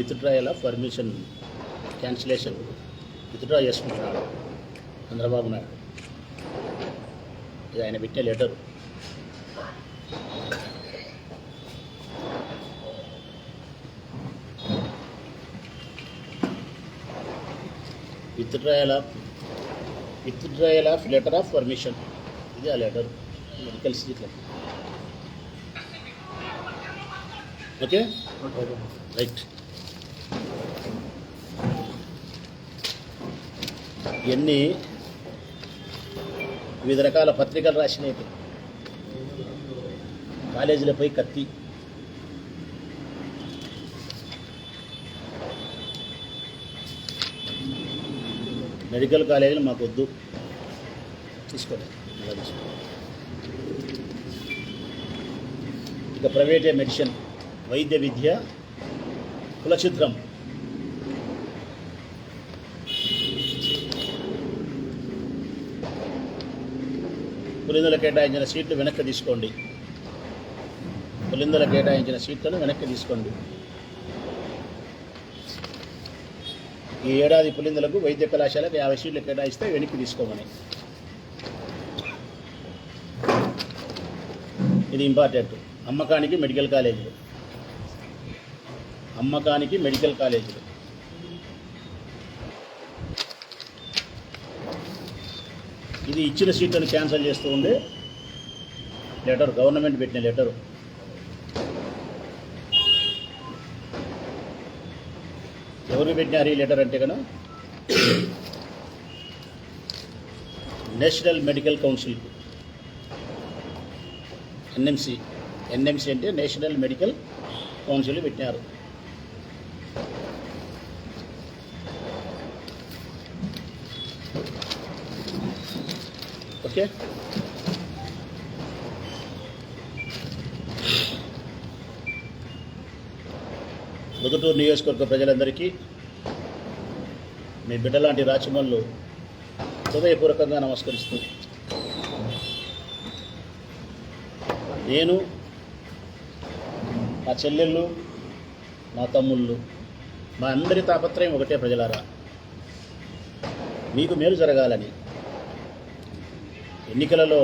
Withdrawal of permission cancellation withdraw చేసుకుంటున్నాడు చంద్రబాబు నాయుడు ఇది ఆయన పెట్టే letter. Withdrawal of withdrawal of letter of permission ఇది ఆ letter medical seat okay right ఎన్ని వివిధ రకాల పత్రికలు రాసినవి కాలేజీలపై కత్తి. మెడికల్ కాలేజీలు మాకు వద్దు తీసుకోండి తీసుకోండి. ఇక ప్రైవేటే మెడిసిన్ వైద్య విద్య కులచిత్రం. పులిందుల కేటాయించిన సీట్లు వెనక్కి తీసుకోండి. పులిందుల కేటాయించిన సీట్లను వెనక్కి తీసుకోండి. ఈ ఏడాది పులిందులకు వైద్య కళాశాలకు యాభై సీట్లు కేటాయిస్తే వెనక్కి తీసుకోమని. ఇది ఇంపార్టెంట్. అమ్మకానికి మెడికల్ కాలేజీలు. అమ్మకానికి మెడికల్ కాలేజీలు. ఇది ఇచ్చిన సీట్లను క్యాన్సిల్ చేస్తూ ఉండే లెటర్ గవర్నమెంట్ పెట్టిన లెటరు. ఎవరు పెట్టినారు ఈ లెటర్ అంటే కనుక national medical council. NMC. NMC అంటే నేషనల్ మెడికల్ కౌన్సిల్ పెట్టినారు. ఓకే. ముదుటూరు నియోజకవర్గ ప్రజలందరికీ మీ బిడ్డలాంటి రాచమల్లు హృదయపూర్వకంగా నమస్కరిస్తూ నేను నా చెల్లెళ్ళు నా తమ్ముళ్ళు మా అందరి తాపత్రయం ఒకటే ప్రజలారా. మీకు మేలు జరగాలని ఎన్నికలలో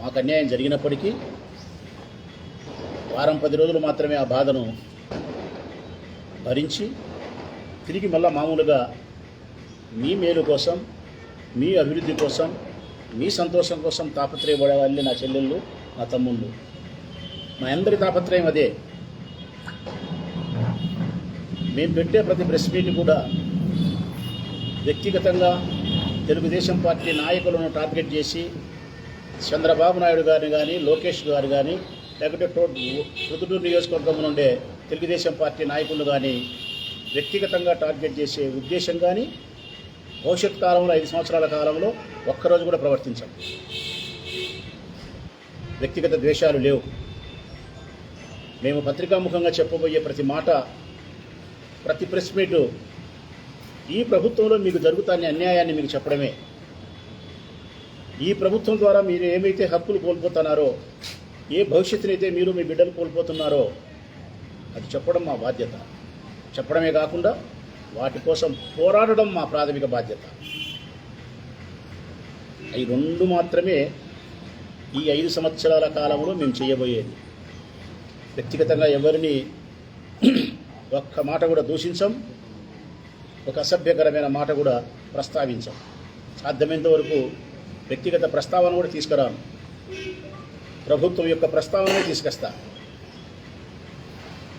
మాకు అన్యాయం జరిగినప్పటికీ వారం పది రోజులు మాత్రమే ఆ బాధను భరించి తిరిగి మళ్ళా మామూలుగా మీ మేలు కోసం మీ అభివృద్ధి కోసం మీ సంతోషం కోసం తాపత్రయపడే వాళ్ళే నా చెల్లెళ్ళు నా తమ్ముళ్ళు. మా అందరి తాపత్రయం అదే. మేము పెట్టే ప్రతి ప్రెస్ మీట్ కూడా వ్యక్తిగతంగా తెలుగుదేశం పార్టీ నాయకులను టార్గెట్ చేసి చంద్రబాబు నాయుడు గారిని కానీ లోకేష్ గారు కానీ లేకపోతే టో నియోజకవర్గంలో నియోజకవర్గం నుండే తెలుగుదేశం పార్టీ నాయకులు కానీ వ్యక్తిగతంగా టార్గెట్ చేసే ఉద్దేశం కానీ భవిష్యత్ కాలంలో ఐదు సంవత్సరాల కాలంలో ఒక్కరోజు కూడా ప్రవర్తించాం వ్యక్తిగత ద్వేషాలు లేవు. మేము పత్రికాముఖంగా చెప్పబోయే ప్రతి మాట ప్రతి ప్రెస్ మీటు ఈ ప్రభుత్వంలో మీకు జరుగుతాన్ని అన్యాయాన్ని మీకు చెప్పడమే. ఈ ప్రభుత్వం ద్వారా మీరు ఏమైతే హక్కులు కోల్పోతున్నారో ఏ భవిష్యత్తునైతే మీరు మీ బిడ్డలు కోల్పోతున్నారో అది చెప్పడం మా బాధ్యత. చెప్పడమే కాకుండా వాటి కోసం పోరాడడం మా ప్రాథమిక బాధ్యత. ఈ రెండు మాత్రమే ఈ ఐదు సంవత్సరాల కాలంలో మేము చేయబోయేది. వ్యక్తిగతంగా ఎవరిని ఒక్క మాట కూడా దూషించం ఒక అసభ్యకరమైన మాట కూడా ప్రస్తావించాం. సాధ్యమైనంత వరకు వ్యక్తిగత ప్రస్తావన కూడా తీసుకురాను. ప్రభుత్వం యొక్క ప్రస్తావనే తీసుకొస్తా.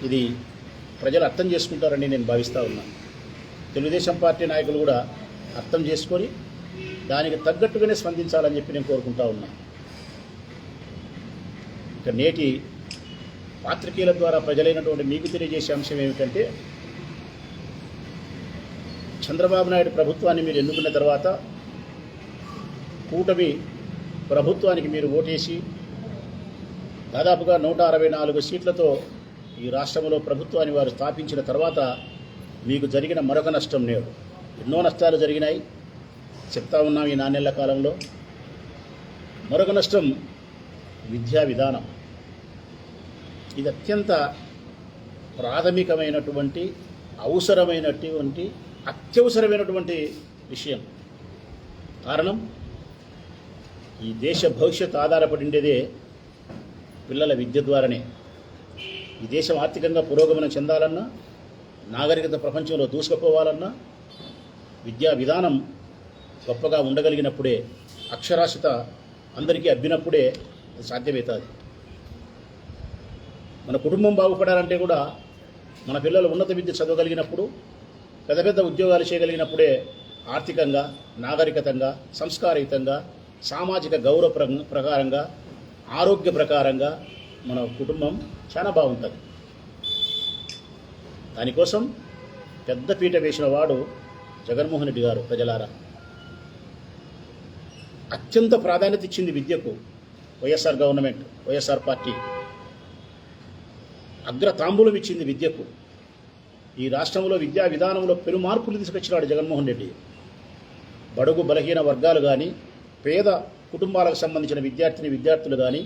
ఇది ప్రజలు అర్థం చేసుకుంటారని నేను భావిస్తూ ఉన్నాను తెలుగుదేశం పార్టీ నాయకులు కూడా అర్థం చేసుకొని దానికి తగ్గట్టుగానే స్పందించాలని చెప్పి నేను కోరుకుంటా ఉన్నాను ఇక నేటి పాత్రికేయుల ద్వారా ప్రజలైనటువంటి మీకు తెలియజేసే అంశం ఏమిటంటే చంద్రబాబు నాయుడు ప్రభుత్వాన్ని మీరు ఎన్నుకున్న తర్వాత కూటమి ప్రభుత్వానికి మీరు ఓటేసి దాదాపుగా నూట అరవై నాలుగు సీట్లతో ఈ రాష్ట్రంలో ప్రభుత్వాన్ని వారు స్థాపించిన తర్వాత మీకు జరిగిన మరొక నష్టం నేడు. ఎన్నో నష్టాలు జరిగినాయి. చెప్తా ఉన్నాం ఈ నాణ్యల కాలంలో. మరొక నష్టం విద్యా విధానం. ఇది అత్యంత ప్రాథమికమైనటువంటి అవసరమైనటువంటి అత్యవసరమైనటువంటి విషయం. కారణం ఈ దేశ భవిష్యత్తు ఆధారపడి ఉండేదే పిల్లల విద్య ద్వారానే. ఈ దేశం ఆర్థికంగా పురోగమనం చెందాలన్నా నాగరికత ప్రపంచంలో దూసుకుపోవాలన్నా విద్యా విధానం గొప్పగా ఉండగలిగినప్పుడే అక్షరాస్యత అందరికీ అబ్బినప్పుడే అది సాధ్యమవుతుంది. మన కుటుంబం బాగుపడాలంటే కూడా మన పిల్లలు ఉన్నత విద్య చదవగలిగినప్పుడు పెద్ద పెద్ద ఉద్యోగాలు చేయగలిగినప్పుడే ఆర్థికంగా నాగరికతంగా సంస్కారయుతంగా సామాజిక గౌరవ ప్రకారంగా ఆరోగ్య ప్రకారంగా మన కుటుంబం చాలా బాగుంటుంది. దానికోసం పెద్ద పీట వేసిన వాడు జగన్మోహన్ రెడ్డి గారు ప్రజలారా. అత్యంత ప్రాధాన్యత ఇచ్చింది విద్యకు వైఎస్ఆర్ గవర్నమెంట్ వైఎస్ఆర్ పార్టీ. అగ్ర తాంబూలం ఇచ్చింది విద్యకు. ఈ రాష్ట్రంలో విద్యా విధానంలో పెను మార్పులు తీసుకొచ్చినాడు జగన్మోహన్ రెడ్డి. బడుగు బలహీన వర్గాలు కానీ పేద కుటుంబాలకు సంబంధించిన విద్యార్థిని విద్యార్థులు కానీ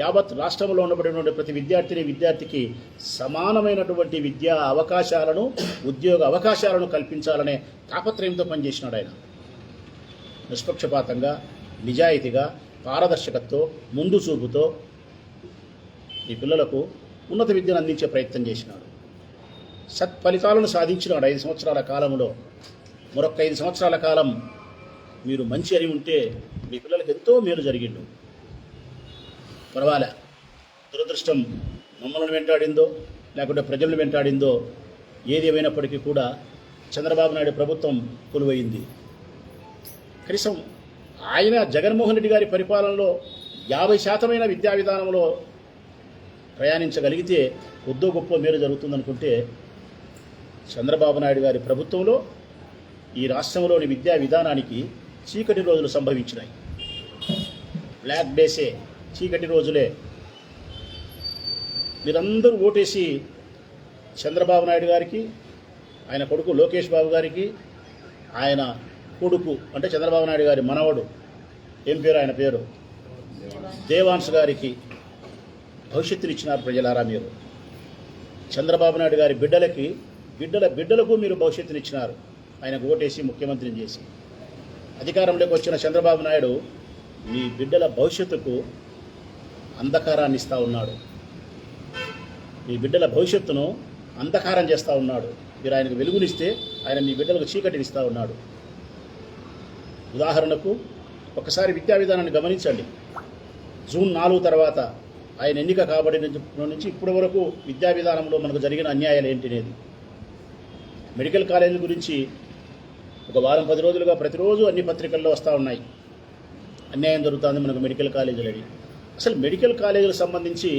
యావత్ రాష్ట్రంలో ఉండబడినటువంటి ప్రతి విద్యార్థిని విద్యార్థికి సమానమైనటువంటి విద్యా అవకాశాలను ఉద్యోగ అవకాశాలను కల్పించాలనే తాపత్రయంతో పనిచేసినాడు ఆయన. నిష్పక్షపాతంగా నిజాయితీగా పారదర్శకతతో ముందు చూపుతో ఈ పిల్లలకు ఉన్నత విద్యను అందించే ప్రయత్నం చేసినాడు. సత్ఫలితాలను సాధించినాడు ఐదు సంవత్సరాల కాలంలో. మరొక ఐదు సంవత్సరాల కాలం మీరు మంచి అని ఉంటే మీ పిల్లలకు ఎంతో మేలు జరిగిండు. పర్వాలే. దురదృష్టం మమ్మల్ని వెంటాడిందో లేకుంటే ప్రజలను వెంటాడిందో ఏది ఏమైనప్పటికీ కూడా చంద్రబాబు నాయుడు ప్రభుత్వం కొలువైంది. కనీసం ఆయన జగన్మోహన్ రెడ్డి గారి పరిపాలనలో యాభై శాతమైన విద్యా విధానంలో ప్రయాణించగలిగితే కొద్దో గొప్ప మేలు జరుగుతుందనుకుంటే చంద్రబాబు నాయుడు గారి ప్రభుత్వంలో ఈ రాష్ట్రంలోని విద్యా విధానానికి చీకటి రోజులు సంభవించినాయి. బ్లాక్ డేసే చీకటి రోజులే. మీరందరూ ఓటేసి చంద్రబాబు నాయుడు గారికి ఆయన కొడుకు లోకేష్ బాబు గారికి ఆయన కొడుకు అంటే చంద్రబాబు నాయుడు గారి మనవడు ఏం పేరు ఆయన పేరు? దేవాన్స్ గారికి భవిష్యత్తునిచ్చినారు ప్రజలారా మీరు. చంద్రబాబు నాయుడు గారి బిడ్డలకి బిడ్డల బిడ్డలకు మీరు భవిష్యత్తుని ఇచ్చినారు ఆయనకు ఓటేసి ముఖ్యమంత్రిని చేసి. అధికారంలోకి వచ్చిన చంద్రబాబు నాయుడు మీ బిడ్డల భవిష్యత్తుకు అంధకారాన్ని ఇస్తూ ఉన్నాడు. మీ బిడ్డల భవిష్యత్తును అంధకారం చేస్తూ ఉన్నాడు. మీరు ఆయనకు వెలుగునిస్తే ఆయన మీ బిడ్డలకు చీకటిని ఇస్తూ ఉన్నాడు. ఉదాహరణకు ఒకసారి విద్యా విధానాన్ని గమనించండి. జూన్ నాలుగు తర్వాత ఆయన ఎన్నిక కాబడిన నుంచి ఇప్పటి వరకు విద్యా విధానంలో మనకు జరిగిన అన్యాయాలు ఏంటినేది మెడికల్ కాలేజీల గురించి ఒక వారం పది రోజులుగా ప్రతిరోజు అన్ని పత్రికల్లో వస్తూ ఉన్నాయి. అన్యాయం జరుగుతుంది మనకు మెడికల్ కాలేజీలని అసలు మెడికల్ కాలేజీలకు సంబంధించి